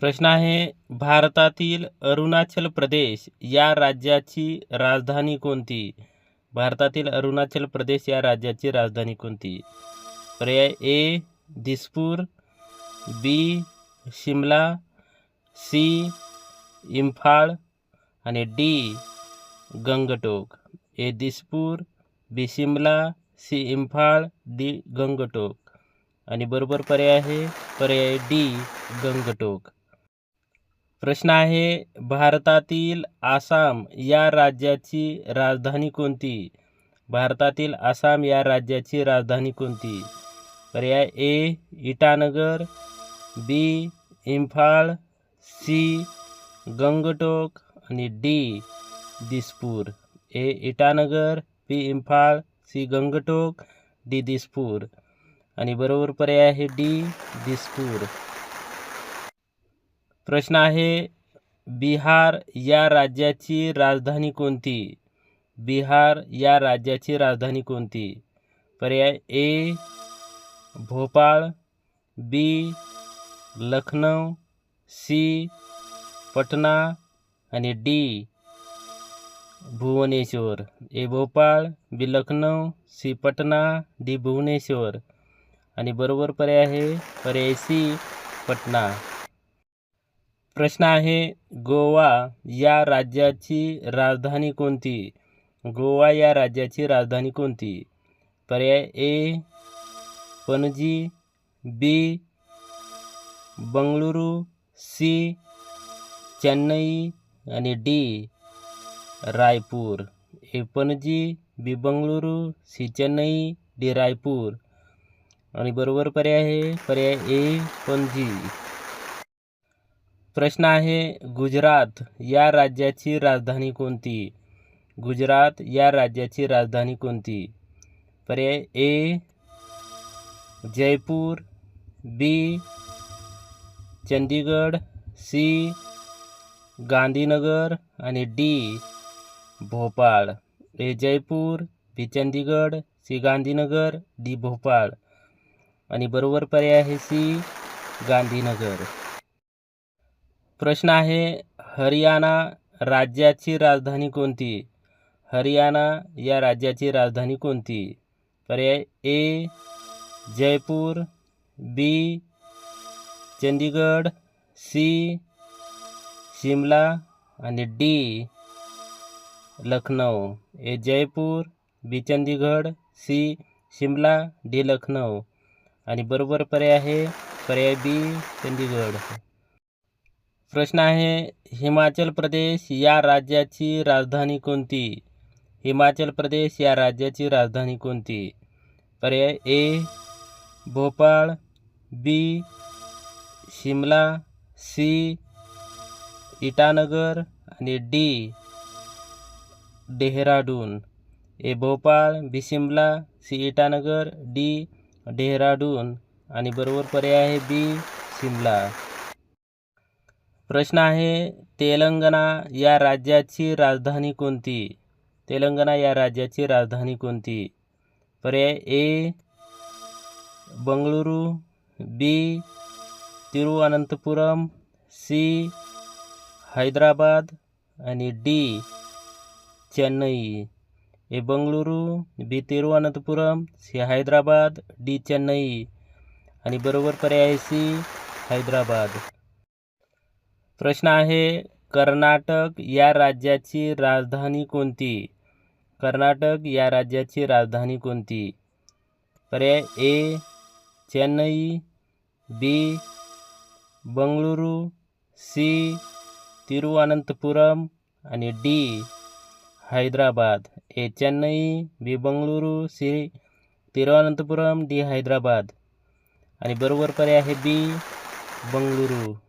प्रश्न आहे भारतातील अरुणाचल प्रदेश या राज्याची राजधानी कोणती? भारतातील अरुणाचल प्रदेश या राज्याची राजधानी कोणती? पर्याय A Dispur B Shimla C Imphal आणि D Gangtok. A Dispur B Shimla C Imphal D Gangtok. आणि बरोबर पर्याय आहे पर्याय डी गंगटोक. प्रश्न आहे भारतातील आसाम या राज्याची राजधानी कोणती? भारतातील आसाम या राज्याची राजधानी कोणती? पर्याय A Itanagar B Imphal C Gangtok आणि D Dispur. A Itanagar B Imphal C Gangtok D Dispur. आणि बरोबर पर्याय आहे डी दिसपूर. प्रश्न आहे बिहार या राज्याची राजधानी कोणती? बिहार या राज्याची राजधानी कोणती? पर्याय A Bhopal B Lucknow C Patna आणि D Bhubaneswar. A Bhopal B Lucknow C Patna D Bhubaneswar. आणि बरोबर पर्याय आहे पर्याय सी पटना. प्रश्न आहे गोवा या राज्याची राजधानी कोणती? गोवा या राज्याची राजधानी कोणती? पर्याय A Panaji B Bengaluru C Chennai आणि D Raipur. A Panaji B Bengaluru C Chennai D Raipur. आणि बरोबर पर्याय आहे पर्याय ए पणजी. प्रश्न आहे गुजरात या राज्याची राजधानी कोणती? गुजरात या राज्याची राजधानी कोणती? पर्याय A Jaipur B Chandigarh C Gandhinagar आणि D Bhopal. A Jaipur B Chandigarh C Gandhinagar D Bhopal. आणि बरोबर पर्याय आहे सी गांधीनगर. प्रश्न आहे हरियाणा राज्याची राजधानी कोणती? हरियाणा या राज्याची राजधानी कोणती? पर्याय A Jaipur B Chandigarh C Shimla आणि D Lucknow A Jaipur B Chandigarh C Shimla D Lucknow आणि बरोबर पर्याय आहे पर्याय बी चंदीगड. प्रश्न आहे हिमाचल प्रदेश या राज्याची राजधानी कोणती? हिमाचल प्रदेश या राज्याची राजधानी कोणती? पर्याय A Bhopal B Shimla C Itanagar आणि D Dehradun. A Bhopal B Shimla C Itanagar D Dehradun. आणि बरोबर पर्याय आहे बी शिमला. प्रश्न आहे तेलंगणा या राज्याची राजधानी कोणती? तेलंगणा या राज्याची राजधानी कोणती? पर्याय A Bengaluru B Thiruvananthapuram C Hyderabad आणि D Chennai. A Bengaluru B Thiruvananthapuram C Hyderabad D Chennai. आणि बरोबर पर्याय सी हैदराबाद. प्रश्न आहे कर्नाटक या राज्याची राजधानी कोणती? कर्नाटक या राज्याची राजधानी कोणती? पर्याय A Chennai B Bengaluru C Thiruvananthapuram आणि D Hyderabad. A Chennai B Bengaluru C Thiruvananthapuram D Hyderabad. आणि बरोबर पर्याय आहे बी बंगळुरू.